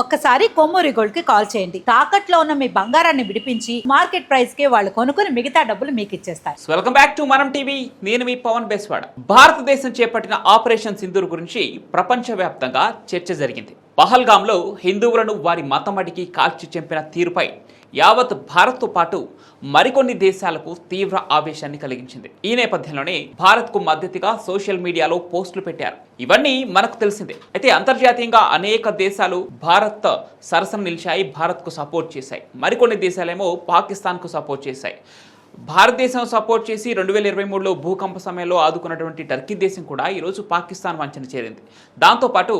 ఒక్కసారి కొమ్మూరి గోల్డ్కి కాల్ చేయండి. తాకట్లో ఉన్న మీ బంగారాన్ని విడిపించి మార్కెట్ ప్రైస్కి వాళ్ళు కొనుక్కుని మిగతా డబ్బులు మీకు ఇచ్చేస్తారు. వెల్కమ్ బ్యాక్ టు మనం టీవీ నేను మీ పవన్ బెస్వాడ. భారతదేశం చేపట్టిన ఆపరేషన్ సింధూర్ గురించి ప్రపంచవ్యాప్తంగా చర్చ జరిగింది. పహల్గాంలో హిందువులను వారి మతమడికి కాల్చి చంపిన తీరుపై యావత్ భారత్తో పాటు మరికొన్ని దేశాలకు తీవ్ర ఆవేశాన్ని కలిగించింది. ఈ నేపథ్యంలోనే భారత్కు మద్దతుగా సోషల్ మీడియాలో పోస్టులు పెట్టారు. ఇవన్నీ మనకు తెలిసిందే. అయితే అంతర్జాతీయంగా అనేక దేశాలు భారత్ సరసన నిలిచాయి భారత్కు సపోర్ట్ చేశాయి. మరికొన్ని దేశాలేమో పాకిస్తాన్కు సపోర్ట్ చేశాయి. భారతదేశం సపోర్ట్ చేసి రెండు వేల ఇరవై మూడులో భూకంప సమయంలో ఆదుకున్నటువంటి టర్కీ దేశం కూడా ఈరోజు పాకిస్తాన్ వంచన చేరింది. దాంతోపాటు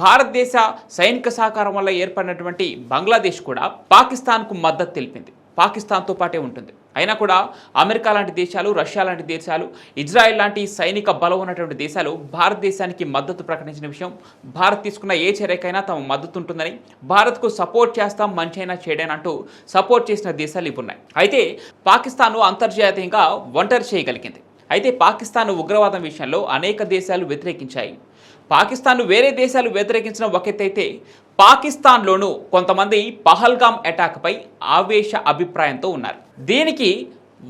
భారతదేశ సైనిక సహకారం వల్ల ఏర్పడినటువంటి బంగ్లాదేశ్ కూడా పాకిస్తాన్కు మద్దతు తెలిపింది. పాకిస్తాన్తో పాటే ఉంటుంది. అయినా కూడా అమెరికా లాంటి దేశాలు రష్యా లాంటి దేశాలు ఇజ్రాయెల్ లాంటి సైనిక బలం ఉన్నటువంటి దేశాలు భారతదేశానికి మద్దతు ప్రకటించిన విషయం భారత్ తీసుకున్న ఏ చర్యకైనా తమ మద్దతు ఉంటుందని భారత్కు సపోర్ట్ చేస్తాం మంచైనా చేయడేనంటూ సపోర్ట్ చేసిన దేశాలు ఇవి ఉన్నాయి. అయితే పాకిస్తాన్ అంతర్జాతీయంగా ఒంటరి చేయగలిగింది. అయితే పాకిస్తాన్ ఉగ్రవాదం విషయంలో అనేక దేశాలు వ్యతిరేకించాయి. పాకిస్తాన్ను వేరే దేశాలు వ్యతిరేకించిన ఒకెత్తైతే పాకిస్తాన్లోనూ కొంతమంది పహల్గామ్ అటాక్పై ఆవేశ అభిప్రాయంతో ఉన్నారు. దీనికి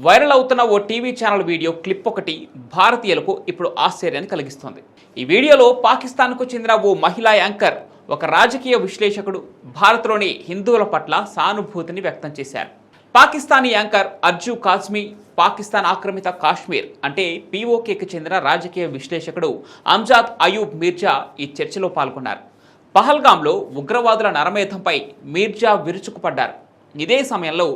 వైరల్ అవుతున్న ఓ టీవీ ఛానల్ వీడియో క్లిప్ ఒకటి భారతీయులకు ఇప్పుడు ఆశ్చర్యాన్ని కలిగిస్తోంది. ఈ వీడియోలో పాకిస్తాన్కు చెందిన ఓ మహిళా యాంకర్ ఒక రాజకీయ విశ్లేషకుడు భారత్లోని హిందువుల పట్ల సానుభూతిని వ్యక్తం చేశారు. పాకిస్తానీ యాంకర్ అర్జు కాజ్మీ పాకిస్తాన్ ఆక్రమిత కాశ్మీర్ అంటే పీఓకేకి చెందిన రాజకీయ విశ్లేషకుడు అంజాద్ అయూబ్ మీర్జా ఈ చర్చలో పాల్గొన్నారు. పహల్గాంలో ఉగ్రవాదుల నరమేధంపై మీర్జా విరుచుకుపడ్డారు. ఇదే సమయంలో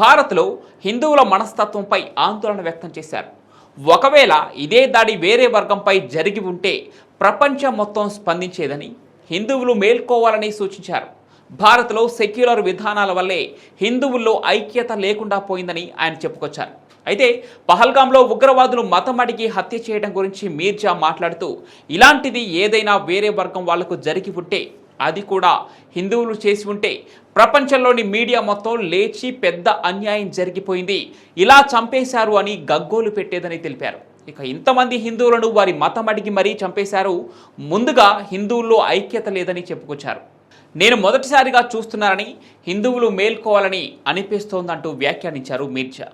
భారత్లో హిందువుల మనస్తత్వంపై ఆందోళన వ్యక్తం చేశారు. ఒకవేళ ఇదే దాడి వేరే వర్గంపై జరిగి ఉంటే ప్రపంచం మొత్తం స్పందించేదని హిందువులు మేల్కోవాలని సూచించారు. భారత్లో సెక్యులర్ విధానాల వల్లే హిందువుల్లో ఐక్యత లేకుండా పోయిందని ఆయన చెప్పుకొచ్చారు. అయితే పహల్గాంలో ఉగ్రవాదులు మతం అడిగి హత్య చేయడం గురించి మీర్జా మాట్లాడుతూ ఇలాంటిది ఏదైనా వేరే వర్గం వాళ్ళకు జరిగి ఉంటే అది కూడా హిందువులు చేసి ఉంటే ప్రపంచంలోని మీడియా మొత్తం లేచి పెద్ద అన్యాయం జరిగిపోయింది. ఇలా చంపేశారు అని గగ్గోలు పెట్టేదని తెలిపారు. ఇక ఇంతమంది హిందువులను వారి మతం అడిగి మరీ చంపేశారు. ముందుగా హిందువుల్లో ఐక్యత లేదని చెప్పుకొచ్చారు. నేను మొదటిసారిగా చూస్తున్నానని హిందువులు మేల్కోవాలని అనిపిస్తోందంటూ వ్యాఖ్యానించారు మీర్జా.